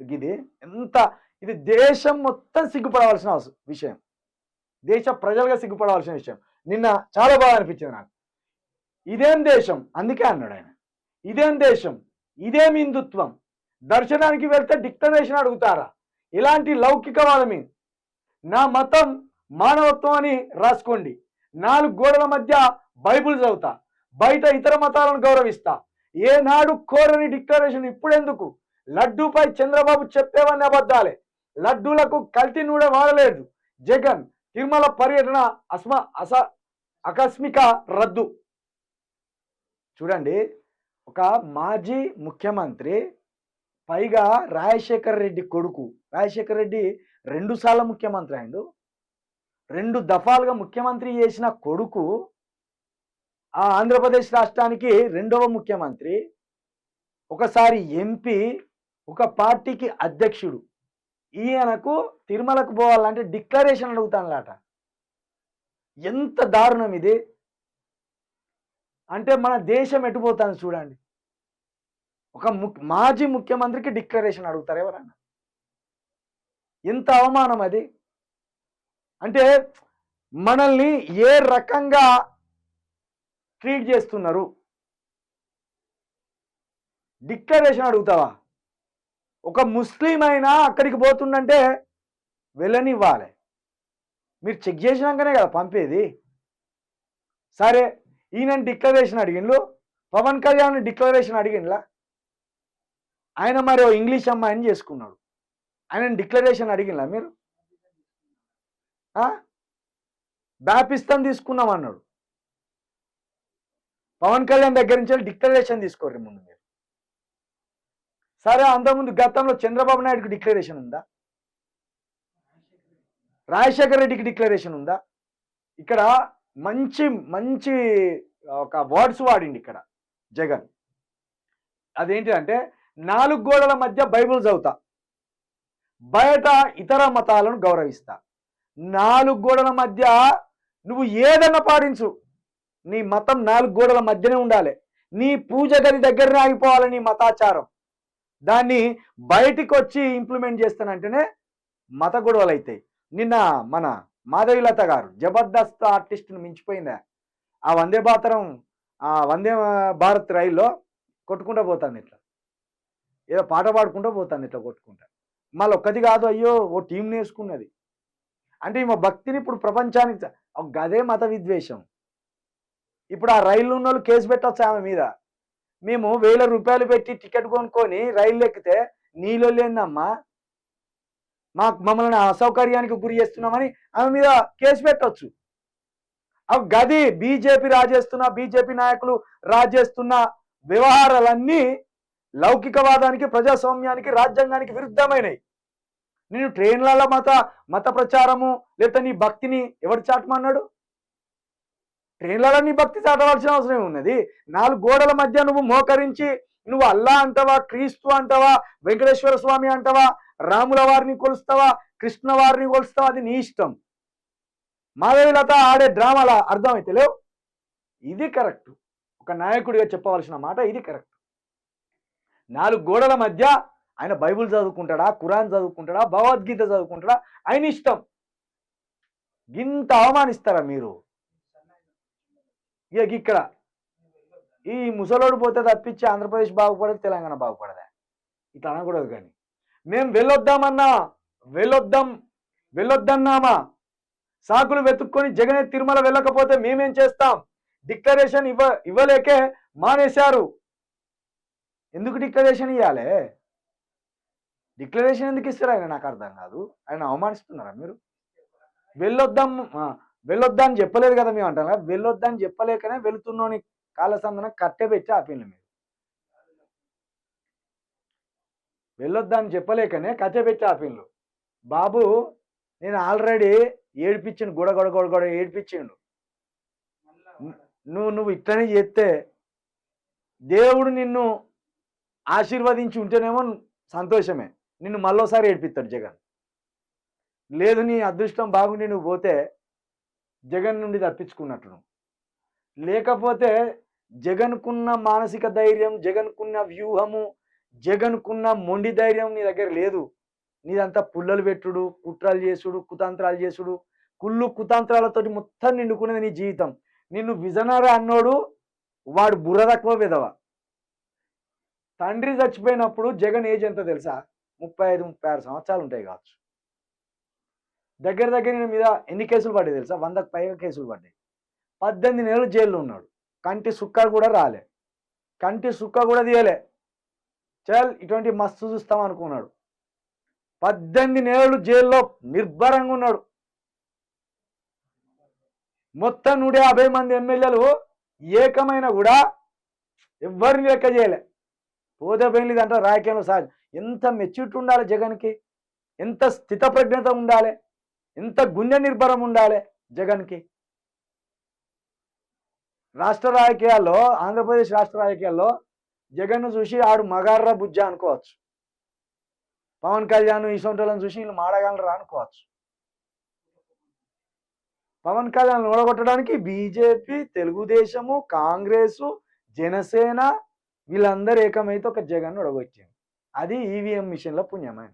ఇది ఎంత ఇది దేశం మొత్తం సిగ్గుపడవలసిన విషయం. దేశ ప్రజలుగా సిగ్గుపడవలసిన విషయం. నిన్న చాలా బాగా అనిపించింది నాకు. ఇదేం దేశం? అందుకే అన్నాడు ఆయన. ఇదేం దేశం? ఇదేం హిందుత్వం. దర్శనానికి వెళ్తే డిక్టరేషన్ అడుగుతారా? ఇలాంటి లౌకికవాదమి. నా మతం మానవత్వం అని రాసుకోండి. నాలుగు గోడల మధ్య బైబుల్ చదువుతా. బయట ఇతర మతాలను గౌరవిస్తా. ఏనాడు కోరని డిక్లరేషన్ ఇప్పుడెందుకు? లడ్డూపై చంద్రబాబు చెప్పేవన్నీ అబద్ధాలే. లడ్డూలకు కల్తీ నూనె వాడలేదు. జగన్ తిరుమల పర్యటన అస్మ అస ఆకస్మిక రద్దు. చూడండి ఒక మాజీ ముఖ్యమంత్రి పైగా రాజశేఖర్ రెడ్డి కొడుకు. రాజశేఖర్ రెడ్డి రెండుసార్లు ముఖ్యమంత్రి అయిండు. రెండు దఫాలుగా ముఖ్యమంత్రి చేసిన కొడుకు ఆ ఆంధ్రప్రదేశ్ రాష్ట్రానికి రెండవ ముఖ్యమంత్రి. ఒకసారి ఎంపీ ఒక పార్టీకి అధ్యక్షుడు. ఈయనకు తిరుమలకు పోవాలంటే డిక్లరేషన్ అడుగుతానులాట. ఎంత దారుణం ఇది. అంటే మన దేశం ఎటుపోతుంది చూడండి. ఒక ము- మాజీ ముఖ్యమంత్రికి డిక్లరేషన్ అడుగుతారు ఎవరన్నా? ఎంత అవమానం అది. అంటే మనల్ని ఏ రకంగా ట్రీట్ చేస్తున్నారు? డిక్లరేషన్ అడుగుతావా? ఒక ముస్లిం అయినా అక్కడికి పోతుండంటే వెళ్ళనివ్వాలి. మీరు చెక్ చేసినాకనే కదా పంపేది. సరే ఈయన డిక్లరేషన్ అడిగిండ్లు పవన్ కళ్యాణ్ డిక్లరేషన్ అడిగిండ్లా? ఆయన మరి ఇంగ్లీష్ అమ్మాయిని చేసుకున్నాడు. ఆయన డిక్లరేషన్ అడిగిండ్లా మీరు? బ్యాపిస్తాన్ తీసుకున్నాం అన్నాడు. పవన్ కళ్యాణ్ దగ్గర నుంచి డిక్లరేషన్ తీసుకోర్రి ముందు మీరు. సరే అంతకుముందు గతంలో చంద్రబాబు నాయుడుకి డిక్లరేషన్ ఉందా? రాజశేఖర రెడ్డికి డిక్లరేషన్ ఉందా? ఇక్కడ మంచి మంచి ఒక వర్డ్స్ వాడిండి ఇక్కడ జగన్. అదేంటి అంటే నాలుగు గోడల మధ్య బైబుల్ చదువుతా. బయట ఇతర మతాలను గౌరవిస్తా. నాలుగు గోడల మధ్య నువ్వు ఏదన్నా పాటించు. నీ మతం నాలుగు గోడల మధ్యనే ఉండాలి. నీ పూజ గది దగ్గరనే ఆగిపోవాలి నీ మతాచారం. దాన్ని బయటికి వచ్చి ఇంప్లిమెంట్ చేస్తానంటేనే మత గొడవలు అవుతాయి నిన్న మన మాధవిలత గారు జబర్దస్త్ ఆర్టిస్ట్ని మించిపోయిందా? ఆ వందే భారతం ఆ వందే భారత్ రైల్లో కొట్టుకుంటూ పోతాను ఇట్లా. ఏదో పాట పాడుకుంటూ పోతాను ఇట్లా కొట్టుకుంటా. మళ్ళీ ఒక్కది కాదు అయ్యో ఓ టీం నేర్చుకున్నది. అంటే ఈమె భక్తిని ఇప్పుడు ప్రపంచానికి ఒక గదే మత విద్వేషం. ఇప్పుడు ఆ రైలు ఉన్న వాళ్ళు కేసు పెట్టవచ్చు ఆమె మీద? మేము వేల రూపాయలు పెట్టి టికెట్ కొనుక్కొని రైలు ఎక్కితే నీలో లేదమ్మా. మా మమ్మల్ని అసౌకర్యానికి గురి చేస్తున్నామని ఆమె మీద కేసు పెట్టవచ్చు గది బీజేపీ రాజేస్తున్న బీజేపీ నాయకులు రాజేస్తున్న వ్యవహారాలన్నీ లౌకికవాదానికి ప్రజాస్వామ్యానికి రాజ్యాంగానికి విరుద్ధమైనవి నేను ట్రైన్లలో మత మత ప్రచారము లేదా నీ భక్తిని ఎవడు చాటమన్నాడు? ట్రైన్లలో నీ భక్తి చాటవలసిన అవసరం ఉన్నది. నాలుగు గోడల మధ్య నువ్వు మోకరించి నువ్వు అల్లా అంటావా క్రీస్తు అంటావా వెంకటేశ్వర స్వామి అంటావా రాముల వారిని కొలుస్తావా కృష్ణ వారిని కొలుస్తావా అది నీ ఇష్టం. మాధవిలత ఆడే డ్రామాల అర్థమైతే లేవు? ఇది కరెక్ట్. ఒక నాయకుడిగా చెప్పవలసిన మాట ఇది కరెక్ట్. నాలుగు గోడల మధ్య ఆయన బైబిల్ చదువుకుంటాడా కురాన్ చదువుకుంటాడా భగవద్గీత చదువుకుంటాడా ఆయన ఇష్టం. ఇంత అవమానిస్తారా మీరు? ఇక ఇక్కడ ఈ ముసలోడు పోతే తప్పించి ఆంధ్రప్రదేశ్ బాగుపడదు తెలంగాణ బాగుపడదా? ఇట్లా అనకూడదు కానీ. మేము వెళ్ళొద్దామన్నా వెళ్ళొద్దాం వెళ్ళొద్దన్నామా? సాకులు వెతుక్కొని జగనే తిరుమల వెళ్ళకపోతే మేమేం చేస్తాం? డిక్లరేషన్ ఇవ్వ ఇవ్వలేకే మానేశారు. ఎందుకు డిక్లరేషన్ ఇవ్వాలి డిక్లరేషన్ ఎందుకు ఇస్తారు ఆయన? నాకు అర్థం కాదు. ఆయన అవమానిస్తున్నారా మీరు? వెళ్ళొద్దాం వెళ్ళొద్దని వెళ్ళొద్దా అని చెప్పలేదు కదా మేము అంటాం కదా వెళ్ళొద్దని చెప్పలేకనే వెళుతున్నాని కాలసందన కట్టె పెట్టి ఆపిండు మీరు. వెళ్ళొద్దా అని చెప్పలేకనే కట్టె పెట్టి ఆపిండు బాబు నేను ఆల్రెడీ ఏడిపించిండు గొడ గొడ గొడ గొడ ఏడిపించిండు. నువ్వు నువ్వు ఇట్లనే చేస్తే దేవుడు నిన్ను ఆశీర్వదించి ఉంటేనేమో సంతోషమే. నిన్ను మళ్ళోసారి ఏడిపిస్తాడు జగన్. లేదు నీ అదృష్టం బాగుండి నువ్వు పోతే జగన్ నుండి తప్పించుకున్నట్టు లేకపోతే జగన్కున్న మానసిక ధైర్యం జగన్కున్న వ్యూహము జగన్కున్న మొండి ధైర్యం నీ దగ్గర లేదు. నీదంతా పుల్లలు పెట్టుడు కుట్రలు చేసుడు కుతంత్రాలు చేసుడు. కుళ్ళు కుతంత్రాలతోటి మొత్తం నిండుకునేది నీ జీవితం. నిన్ను విజనరా అన్నోడు వాడు బుర్ర తక్కువ విధవ తండ్రి చచ్చిపోయినప్పుడు జగన్ ఏజ్ ఎంత తెలుసా? ముప్పై ఐదు ముప్పై ఆరు సంవత్సరాలు ఉంటాయి కావచ్చు. దగ్గర దగ్గర మీద ఎన్ని కేసులు పడ్డాయి తెలుసా? వందకు పైగా కేసులు పడ్డాయి. పద్దెనిమిది నెలలు జైల్లో ఉన్నాడు. కంటి సుక్క కూడా రాలే. కంటి సుక్క కూడా తీయలే. చల్ ఇటువంటి మస్తు చూస్తాం అనుకున్నాడు. పద్దెనిమిది నెలలు జైల్లో నిర్భరంగా ఉన్నాడు. మొత్తం నూట యాభై మంది ఎమ్మెల్యేలు ఏకమైన కూడా ఎవ్వరిని లెక్క చేయలే. పోతే పోయింది అంటే రాజకీయంలో సహజం ఎంత మెచ్యూరిటీ ఉండాలి జగన్కి? ఎంత స్థితప్రజ్ఞత ఉండాలి? ఎంత గుండె నిర్భరం ఉండాలి జగన్కి. రాష్ట్ర రాజకీయాల్లో ఆంధ్రప్రదేశ్ రాష్ట్ర రాజకీయాల్లో జగన్ను చూసి ఆడు మగార్ర బుజ్జ అనుకోవచ్చు. పవన్ కళ్యాణ్ ఇసొంటోళ్ళని చూసి వీళ్ళు మాడగలరా అనుకోవచ్చు. పవన్ కళ్యాణ్ ఓడగొట్టడానికి బీజేపీ తెలుగుదేశము కాంగ్రెసు జనసేన వీళ్ళందరూ ఏకమైతే ఒక జగన్ ఓడగొచ్చారు అది ఈవీఎం మిషన్ల పుణ్యమైన